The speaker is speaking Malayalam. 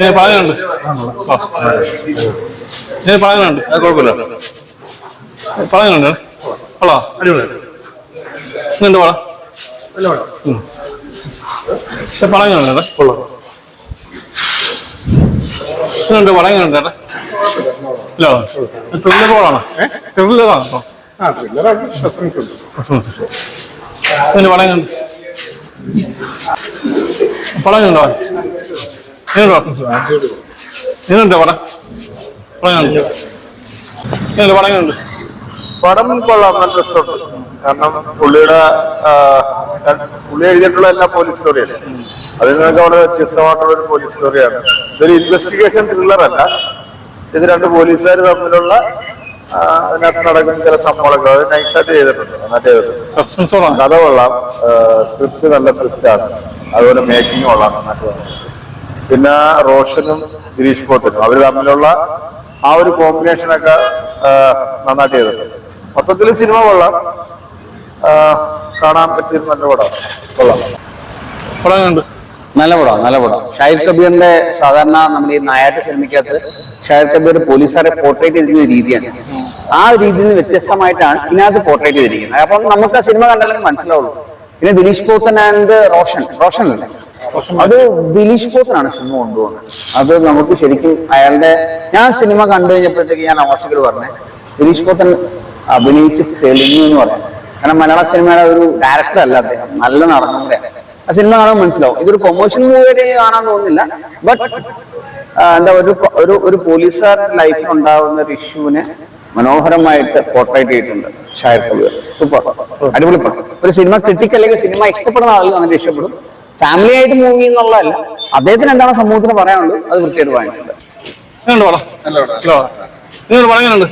ഞാൻ പറയുന്നുണ്ട് ഞാൻ പറയുന്നുണ്ട് അത് കുഴപ്പമില്ല. പറയുന്നുണ്ട് കൊള്ളാ. അടിപൊളി. ഇന്നുണ്ട് വള എങ്ങനെയുണ്ട് കൊള്ളാം. ഇന്നുണ്ട് പടം? എങ്ങനെയുണ്ട് ചേട്ടാ ഇല്ല. ത്രില്ലർ പടമാണോ ത്രില്ലറാണോ ആ ത്രില്ലറാണ് സസ്പെൻസ് പടം. പടം കൊള്ളാം നല്ല രസമുണ്ട്. കാരണം പുള്ളിയുടെ പുള്ളി എഴുതിയിട്ടുള്ള എല്ലാ പോലീസ് സ്റ്റോറിയല്ലേ അതിൽ നിന്നൊക്കെ വളരെ വ്യത്യസ്തമായിട്ടുള്ള ഒരു പോലീസ് സ്റ്റോറിയാണ് ഇതൊരു ഇൻവെസ്റ്റിഗേഷൻ ത്രില്ലർ അല്ല. ഇത് രണ്ട് പോലീസുകാർ തമ്മിലുള്ള അതിനകത്ത് നടക്കുന്ന ചില സംഭവങ്ങളൊക്കെ അത് നൈസായിട്ട് ചെയ്തിട്ടുണ്ട്. നന്നായിട്ട് ചെയ്തിട്ടുണ്ട്. കഥ കൊള്ളാം. സ്ക്രിപ്റ്റ് നല്ല സ്ക്രിപ്റ്റാണ് അതുപോലെ മേക്കിംഗ് കൊള്ളാം. നന്നായിട്ട്. പിന്നെ റോഷനും ഗിരീഷ് പോത്തനും അവർ തമ്മിലുള്ള ആ ഒരു കോമ്പിനേഷനൊക്കെ നന്നായിട്ട് ചെയ്തിട്ടുണ്ട്. മൊത്തത്തിൽ സിനിമ കൊള്ളാം. കാണാൻ പറ്റിയ നല്ല പടം. കൊള്ളാം. പടം കണ്ടു. നല്ല പടം നല്ല പടം. ഷാഹിദ് കബീറിന്റെ സാധാരണ നമ്മൾ ഈ നായാട്ട് സിനിമയ്ക്കകത്ത് ഷാഹിദ് കബീർ പോലീസുകാരെ പോർട്രേറ്റ് ചെയ്തിരിക്കുന്ന ഒരു രീതിയാണ്. ആ ഒരു രീതിയിൽ നിന്ന് വ്യത്യസ്തമായിട്ടാണ് ഇതിനകത്ത് പോർട്രേറ്റ് ചെയ്തിരിക്കുന്നത്. അപ്പം നമുക്ക് ആ സിനിമ കണ്ടാലും മനസ്സിലാവുള്ളൂ. പിന്നെ ദിലീഷ് പോത്തൻ ആൻഡ് റോഷൻ. റോഷൻ അല്ലേ? അത് ദിലീഷ് പോത്തനാണ് സിനിമ കൊണ്ടുപോകുന്നത്. അത് നമുക്ക് ശരിക്കും അയാളുടെ ഞാൻ സിനിമ കണ്ടു കഴിഞ്ഞപ്പോഴത്തേക്ക് ഞാൻ ആവാസികൾ പറഞ്ഞേ ദിലീഷ് പോത്തൻ അഭിനയിച്ച് തെളിഞ്ഞു എന്ന് പറയാം. കാരണം മലയാള സിനിമയുടെ ഒരു ഡയറക്ടർ അല്ല അദ്ദേഹം. നല്ല നടനും ആ സിനിമ കാണാൻ മനസ്സിലാവും. ഇതൊരു കൊമേഴ്ഷ്യൽ മൂവിയുടെ കാണാൻ തോന്നുന്നില്ല. ബട്ട് എന്താ ഒരു ഒരു ഒരു പോലീസുകാരുടെ ലൈഫിൽ ഉണ്ടാകുന്ന ഒരു ഇഷ്യൂവിനെ മനോഹരമായിട്ട് പോർട്രേറ്റ് ചെയ്തിട്ടുണ്ട് ഷായർ കബീർ സൂപ്പർ. അടിപൊളി പടം. ഒരു സിനിമ ക്രിട്ടിക് അല്ലെങ്കിൽ സിനിമ ഇഷ്ടപ്പെടുന്ന ആളുകൾ അങ്ങനെ ഇഷ്ടപ്പെടും ഫാമിലി ആയിട്ട് മൂവി എന്നുള്ളതല്ല അദ്ദേഹത്തിന് എന്താണ് സമൂഹത്തിന് പറയാനുള്ളത്? അത് വൃത്തിയായിട്ട് പറയാനുണ്ട്. എങ്ങനെയുണ്ട്